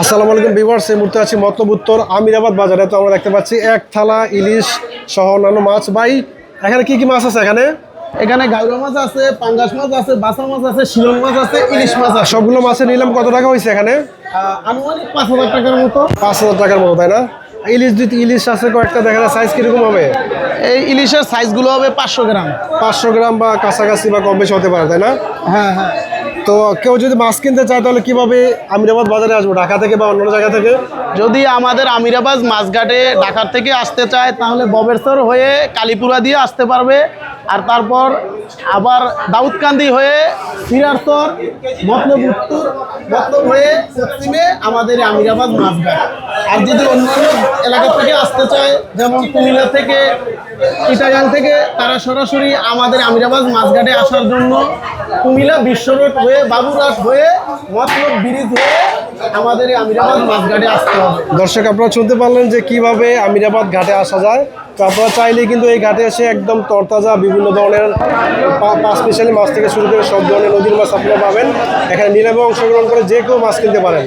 আসসালামু আলাইকুম ভিউয়ার্স এই মুহূর্তে আছি মতলব উত্তর আমিরাবাদ বাজারে। তো আমরা দেখতে পাচ্ছি এক থালা ইলিশ সহ অন্যান্য মাছ। ভাই এখানে কি কি মাছ আছে এখানে? এখানে গাউরা মাছ আছে পাঙ্গাস মাছ আছে বাসা মাছ আছে শিলং মাছ আছে ইলিশ মাছ আছে। সবগুলো মাছের নিলাম কত টাকা হয়েছে এখানে? আনুমানিক পাঁচ হাজার টাকার মতো। পাঁচ হাজার টাকার মতো তাই না? ইলিশ যদি ইলিশ আছে কয়েকটা দেখা যায় সাইজ কীরকম হবে? এই ইলিশের সাইজগুলো হবে পাঁচশো গ্রাম। পাঁচশো গ্রাম বা কাছাকাছি বা কম বেশি হতে পারে তাই না? হ্যাঁ হ্যাঁ। তো কেউ যদি মাছ কিনতে চায় তাহলে কীভাবে আমিরাবাদ বাজারে আসব? ঢাকা থেকে বা অন্য জায়গা থেকে? যদি আমাদের আমিরাবাদ মাছঘাটে ঢাকার থেকে আসতে চায়, তাহলে ববেশ্বর হয়ে কালীপুরা দিয়ে আসতে পারবে। আর তারপর আবার দাউদকান্দি হয়ে সিরারসর মতলব উত্তর হয়ে পশ্চিমে আমাদের আমিরাবাদ মাছঘাট। আর যদি অন্যান্য এলাকা থেকে আসতে চায়, যেমন কুমিল্লা থেকে, ইটাগাং থেকে, তারা সরাসরি আমাদের আমিরাবাদ মাছঘাটে আসার জন্য কুমিল্লা বিশ্ব রোড হয়ে বাবুরাস হয়ে মতলব ব্রিজ হয়ে আমাদের আমিরাবাদ মাঝঘাটে আসতে হবে। দর্শক, আপনারা শুনতে পারলেন যে কীভাবে আমিরাবাদ ঘাটে আসা যায়। তো আপনারা চাইলে কিন্তু এই ঘাটে এসে একদম তরতাজা বিভিন্ন ধরনের পাঁচ স্পেশালি মাছ থেকে শুরু করে সব ধরনের নদীর মাছ আপনারা পাবেন। এখানে নিলামে অংশগ্রহণ করে যে কেউ মাছ কিনতে পারেন।